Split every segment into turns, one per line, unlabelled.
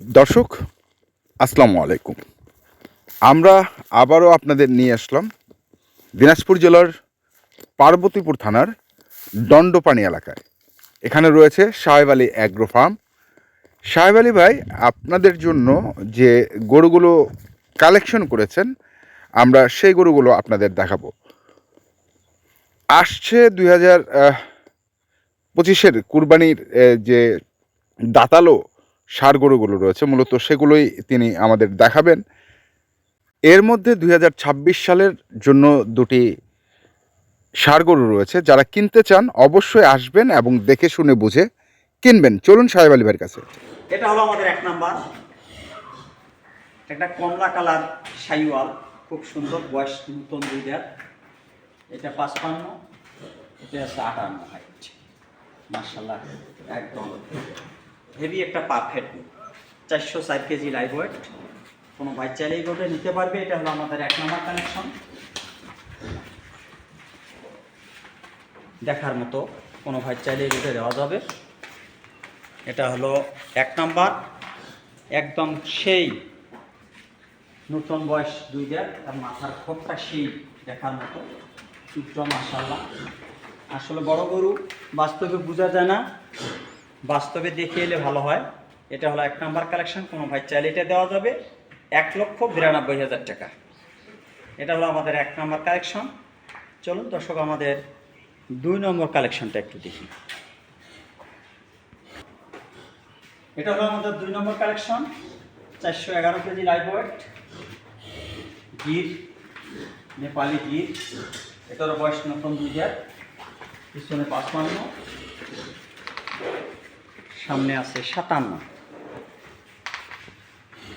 দর্শক, আসসালামু আলাইকুম। আমরা আবারও আপনাদের নিয়ে আসলাম দিনাজপুর জেলার পার্বতীপুর থানার দণ্ডপানি এলাকায়। এখানে রয়েছে সাহেব আলী অ্যাগ্রো ফার্ম সাহেব আলী ভাই, আপনাদের জন্য যে গরুগুলো কালেকশন করেছেন, আমরা সেই গরুগুলো আপনাদের দেখাবো। আসছে দুই হাজার পঁচিশের কুরবানির যে দাতালো সার গরুগুলো রয়েছে, মূলত সেগুলোই তিনি আমাদের দেখাবেন। এর মধ্যে দুই হাজার ছাব্বিশ সালের জন্য দুটি সার গরু রয়েছে, যারা কিনতে চান অবশ্যই আসবেন এবং দেখে শুনে বুঝে কিনবেন। চলুন সাহেব আলী ভাইয়ের কাছে।
এটা হলো আমাদের এক নাম্বার। একটা কমলা কালার সাইওয়াল, খুব সুন্দর, বয়স নতুন দুইটার। এটা পাঁচপান্ন, এটা আছে আটান্ন হাইট মার্শাল্লাহ একদম। হেভি একটা পারফেক্ট চারশো চার কেজি লাইভ ওয়েট কোনো ভাই চাইলেই গোটে নিতে পারবে, এটা হলো আমাদের এক নম্বর কানেকশন দেখার মতো কোনো ভাই চাইলেই গোটে দেওয়া যাবে। এটা হলো এক নাম্বার একদম সেই নতুন বয়স দুইটার তার মাথার খোপটা সেই দেখার মতো। সূত্র মাসাল্লাহ আসলে বড় গরু, বাস্তবে বোঝা যায় না। বাস্তবে দেখে এলে ভালো হয়। এটা হলো এক নাম্বার কালেকশন কোনো ভাই চাইলে এটা দেওয়া যাবে। এক লক্ষ বিরানব্বই হাজার টাকা। এটা হলো আমাদের এক নাম্বার কালেকশন চলুন দর্শক, আমাদের দুই নম্বর কালেকশনটা একটু দেখি। এটা হলো আমাদের দুই নম্বর কালেকশন চারশো এগারো KG live weight Gir, Nepali Gir. এটারও বয়স নতুন দুই হাজার, পিছনে পাঁচপান্ন। সামনে আছে সাতান্ন।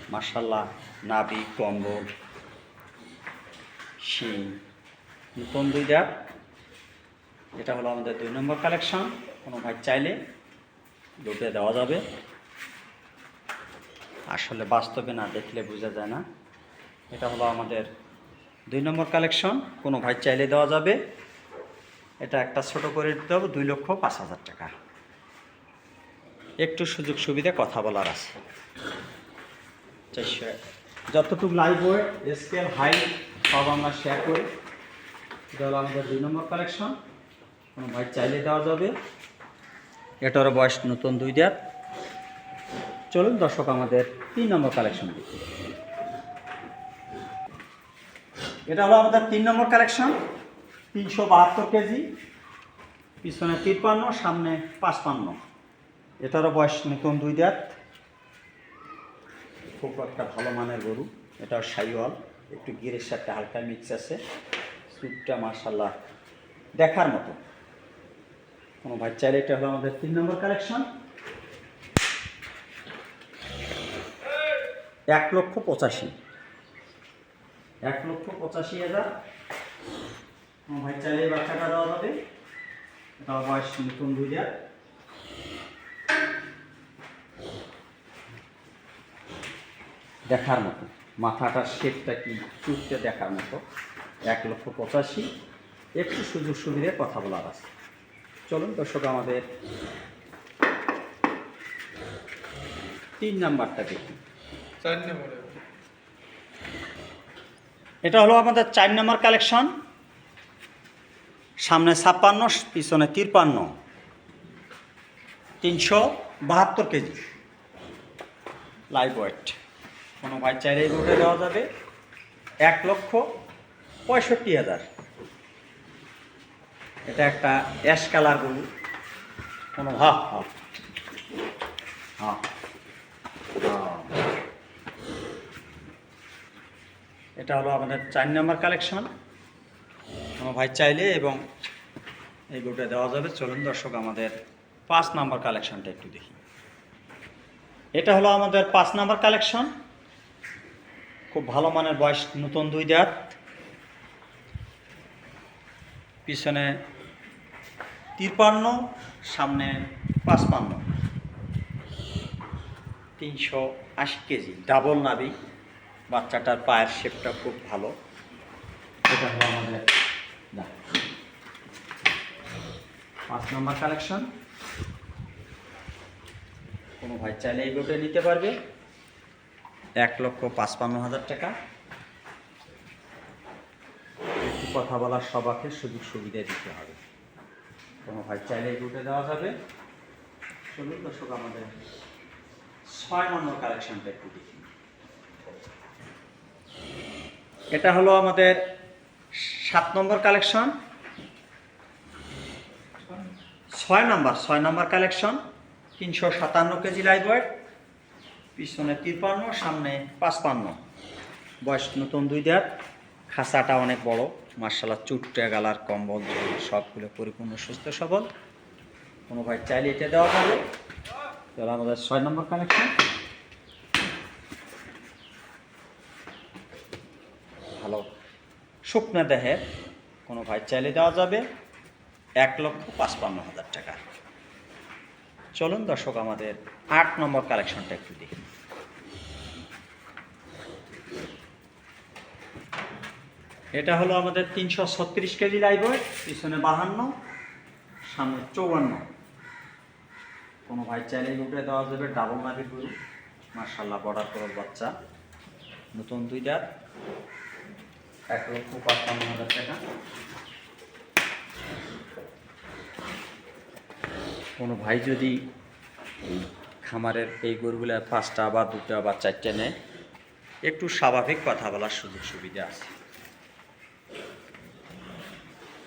মার্শাল্লাহ নাবি, কম্বল, শিং, নতুন দুই জাত এটা হলো আমাদের দুই নম্বর কালেকশন। কোনো ভাই চাইলে দুটো দেওয়া যাবে। আসলে বাস্তবে না দেখলে বোঝা যায় না। এটা হলো আমাদের দুই নম্বর কালেকশন। কোনো ভাই চাইলে দেওয়া যাবে। এটা একটা ছোট করে দিতে হবে, দুই লক্ষ পাঁচ হাজার টাকা। একটু সুযোগ সুবিধা কথা বলার আছে। যতটুকু লাইভ ওয়েট স্কেল হাই সব আমরা শেয়ার করি। এটা হলো আমাদের দুই নম্বর কালেকশন কোনো ভাই চাইলে দেওয়া যাবে। এটারও বয়স নতুন দুই দেড় চলুন দর্শক, আমাদের তিন নম্বর কালেকশন দেখি। এটা হলো আমাদের তিন নম্বর কালেকশন তিনশো বাহাত্তর কেজি। পিছনে তিপ্পান্ন, সামনে পাঁচপান্ন। এটারও বয়স নতুন দুই দাঁত। খুব একটা ভালো মানের গরু। এটাও সাইওয়াল একটু গিরের সাথে হালকা মিক্স আছে। স্যুটটা মার্শাল্লাহ দেখার মতো। কোনো ভাই চাইলে এটা হলো আমাদের তিন নম্বর কালেকশন। এক লক্ষ পঁচাশি। এক লক্ষ পঁচাশি হাজার। কোনো ভাই চাইলে বাচ্চাটা দেওয়া যাবে। এটা বয়স নতুন দুই হাজার দেখার মতো। মাথাটার শেপটা কি চুটটা দেখার মতো। এক লক্ষ পঁচাশি। একটু সুযোগ সুবিধায় কথা বলার আছে। চলুন দর্শক আমাদের তিন নাম্বারটা দেখি।
চার নম্বরে
এটা হলো আমাদের চার নম্বর কালেকশন সামনে ছাপ্পান্ন পিছনে তিরপান্ন। তিনশো বাহাত্তর কেজি। লাইভ ওয়েট কোনো ভাই চাইলে এই দেওয়া যাবে। এক লক্ষ পঁয়ষট্টি হাজার। এটা একটা অ্যাশ কালার গরু। কোনো হা হা হা হা এটা হলো আমাদের চার নম্বর কালেকশন কোনো ভাই চাইলে এবং এই গরুটা দেওয়া যাবে। চলুন দর্শক আমাদের পাঁচ নাম্বার কালেকশনটা একটু দেখি। এটা হলো আমাদের পাঁচ নাম্বার কালেকশন খুব ভালো মানের বয়স নতুন দুই দাঁত। পিছনে তিরপান্ন সামনে পাঁচপান্ন। তিনশো আশি কেজি ডাবল নাবি বাচ্চাটার পায়ের শেপটা খুব ভালো। এটা হলো আমাদের পাঁচ নম্বর কালেকশন কোনো ভাই চাইলে এই গোটে নিতে পারবে। এক লক্ষ পাঁচপান্ন হাজার টাকা। একটু কথা বলার সবাকে সুযোগ সুবিধা দিতে হবে। কোনো ভাই চাইলে রুটে দেওয়া যাবে। চলুন দর্শক, আমাদের ছয় নম্বর কালেকশনটা একটু দেখি। এটা হলো আমাদের সাত নম্বর কালেকশন ছয় নম্বর ছয় নম্বর কালেকশন তিনশো সাতান্ন কেজি লাইভ ওয়েট পিছনে তিরপান্ন, সামনে পাঁচপান্ন। বয়স নতুন দুই দেয়ার। খাঁচাটা অনেক বড়। মার্শাল্লাহ চুট্টে গালার কম্বল, সবগুলো পরিপূর্ণ, সুস্থ, সবল। কোনো ভাই চাইলে এটা দেওয়া যাবে। তাহলে আমাদের ছয় নম্বর কানেকশন ভালো। শুকনা দেহের কোনো ভাই চাইলে দেওয়া যাবে। এক লক্ষ পাঁচপান্ন হাজার টাকা। চলুন দর্শক, আমাদের আট নম্বর কালেকশনটা একটু দেখি। এটা হলো আমাদের তিনশো ছত্রিশ কেজি লাইভ পিছনে বাহান্ন, সামনে চৌবান্ন কোনো ভাই চাইলে উঠে দেওয়া যাবে ডাবল নাভির গরু মার্শাল্লাহ বর্ডার করল বাচ্চা। নতুন দুই দাঁত এক লক্ষ পাঁচপান্ন হাজার টাকা। কোনো ভাই যদি এই খামারের এই গরুগুলো পাঁচটা বা দুটা বা চারটে নেয়, একটু স্বাভাবিক কথা বলার সুযোগ সুবিধা আছে।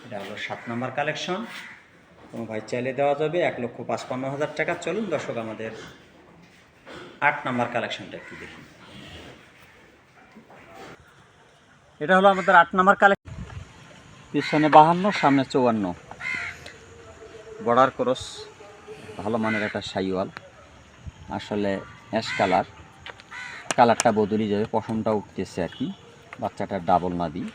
এটা হলো সাত নম্বর কালেকশন। কোনো ভাই চাইলে দেওয়া যাবে, এক লক্ষ পাঁচপান্ন হাজার টাকা। চলুন দর্শক, আমাদের আট নম্বর কালেকশনটা একটু দেখুন এটা হলো আমাদের আট নম্বর কালেকশন পিছনে বাহান্ন, সামনে চৌয়ান্ন। Border cross. ভালো মানের একটা সাইওয়াল। আসলে অ্যাশ কালার কালারটা বদলি যাবে, পশমটা উঠতেছে আর কি। বাচ্চাটা ডাবল না দিই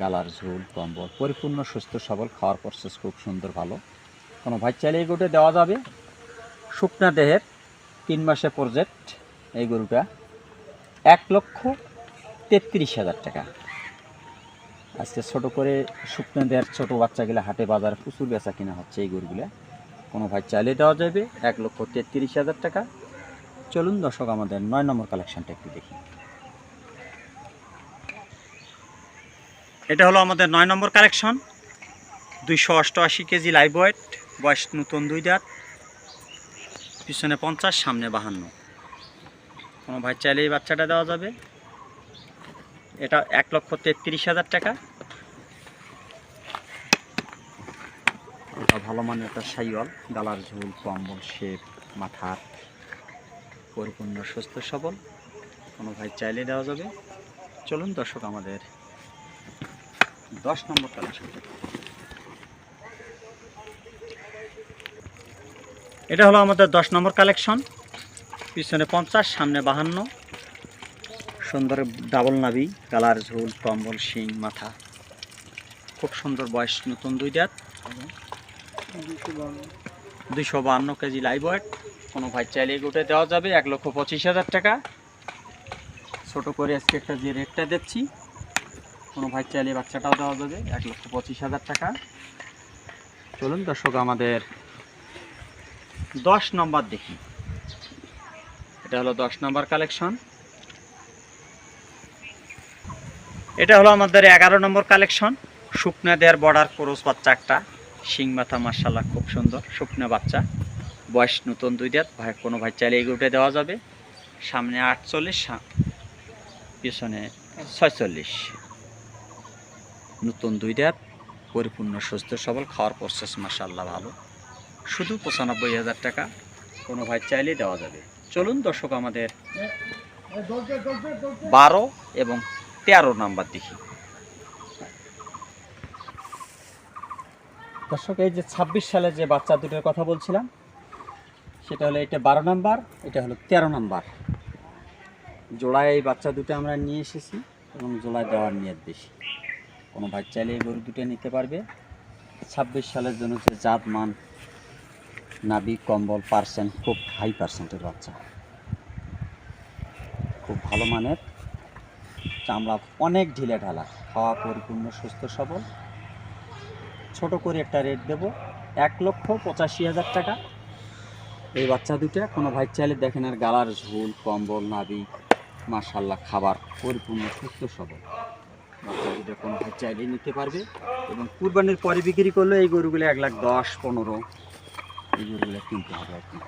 গালার ঝোল, কম্বল, পরিপূর্ণ, সুস্থ, সবল, খাওয়ার প্রসেস খুব সুন্দর, ভালো। কোনো ভাই চাইলে এই গরুটা দেওয়া যাবে। শুকনা দেহের তিন মাসে প্রজেক্ট এই গরুটা। এক লক্ষ তেত্রিশ হাজার টাকা। আজকে ছোট করে শুকনো দেওয়ার ছোটো বাচ্চাগুলো হাটে বাজারে প্রচুর বেচা কিনা হচ্ছে এই গরুগুলো। কোনো ভাই চাইলে দেওয়া যাবে, এক লক্ষ তেত্রিশ হাজার টাকা। চলুন দর্শক, আমাদের নয় নম্বর কালেকশনটা একটু দেখি। এটা হলো আমাদের নয় নম্বর কালেকশন দুইশো অষ্টআশি কেজি লাইভ ওয়েট বয়স নতুন দুই দাঁত। পিছনে পঞ্চাশ, সামনে বাহান্ন। কোনো ভাই চাইলে এই বাচ্চাটা দেওয়া যাবে। এটা এক লক্ষ তেত্রিশ হাজার টাকা। ভালো মানের একটা সাইওয়াল গালার ঝুল, কম্বল, শেপ মাথার পরিপূর্ণ, সুস্থ, সবল। কোনো ভাই চাইলে দেওয়া যাবে। চলুন দর্শক, আমাদের দশ নম্বর কালেকশন এটা হলো আমাদের দশ নম্বর কালেকশন। পিছনে পঞ্চাশ, সামনে বাহান্ন। সুন্দর ডাবল নাবি গালার ঝোল, কম্বল, শিং, মাথা। খুব সুন্দর বয়স, নতুন দুই দাঁত। দুইশো বাহান্ন কেজি লাইভ ওয়েট কোনো ভাই চাইলে গোটে দেওয়া যাবে, এক লক্ষ পঁচিশ হাজার টাকা। ছোটো করে আজকে একটা যে রেটটা দিচ্ছি কোনো ভাই চাইলে বাচ্চাটাও দেওয়া যাবে, এক লক্ষ পঁচিশ হাজার টাকা। চলুন দর্শক, আমাদের দশ নম্বর দেখি। এটা হলো দশ নম্বর কালেকশন এটা হলো আমাদের এগারো নম্বর কালেকশন শুকনা দেয়ার বর্ডার ক্রোস বাচ্চা একটা। শিং মাথা মার্শাল্লাহ খুব সুন্দর। শুকনো বাচ্চা। বয়স নতুন দুই দাঁত। ভাই, কোনো ভাই চাইলে এগুলোতে দেওয়া যাবে। সামনে আটচল্লিশ পিছনে ছয়চল্লিশ। নতুন দুই দাঁত। পরিপূর্ণ, সুস্থ, সবল, খাওয়ার প্রসেস মার্শাল্লাহ ভালো। শুধু পঁচানব্বই হাজার টাকা। কোনো ভাই চাইলেই দেওয়া যাবে। চলুন দর্শক আমাদের বারো এবং তেরো নাম্বার দেখি। দর্শক, এই যে ছাব্বিশ সালে যে বাচ্চা দুটোর কথা বলছিলাম, সেটা হলো এটা বারো নাম্বার, এটা হলো তেরো নাম্বার। জোড়ায় এই বাচ্চা দুটো আমরা নিয়ে এসেছি এবং জোড়ায় দেওয়ার নিয়ত বেশি। কোনো ভাই চাইলে এই গরু দুটো নিতে পারবে। ছাব্বিশ সালের জন্য যে জাত মান নাবি, কম্বল, পার্সেন্ট, খুব হাই পার্সেন্টের বাচ্চা। খুব ভালো মানের। চামড়া অনেক ঢিলে ঢালা খাওয়া পরিপূর্ণ, সুস্থ, সবল। ছোট করে একটা রেট দেব, এক লক্ষ পঁচাশি হাজার টাকা। এই বাচ্চা দুটা কোনো ভাই চাইলে দেখেন আর গালার ঝোল, কম্বল নাবি মার্শাল্লাহ খাবার পরিপূর্ণ, সুস্থ সবল। বাচ্চা দুটো কোনো ভাই চাইলে নিতে পারবে এবং কুরবানির পরে বিক্রি করলে এই গরুগুলো এক লাখ দশ, পনেরো, এই গরুগুলো কিনতে হবে আর কি।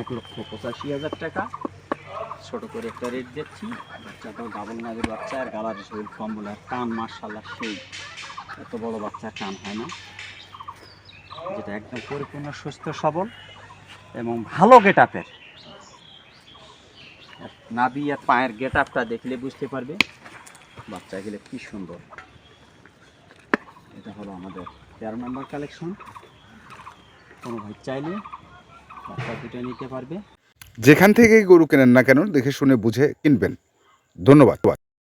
এক লক্ষ পঁচাশি হাজার টাকা। ছোট করে একটা রেট দিচ্ছি। বাচ্চাটাও ডাবল নাগের বাচ্চা, আর গালার শরীর কম্বল আর কান মার্শাল্লাহ সেই। এত বড় বাচ্চা কান হয় না। যেটা একদম পরিপূর্ণ, সুস্থ, সবল এবং ভালো গেট আপের নাবি আর পায়ের গেট আপটা দেখলে বুঝতে পারবে বাচ্চা গেলে কি সুন্দর। এটা হলো আমাদের তেরো নম্বর কালেকশন। কোনো ভাই চাইলে বাচ্চা দুটো নিতে পারবে।
যেখান থেকেই গরু কেনেন না কেন, দেখে শুনে বুঝে কিনবেন। ধন্যবাদ।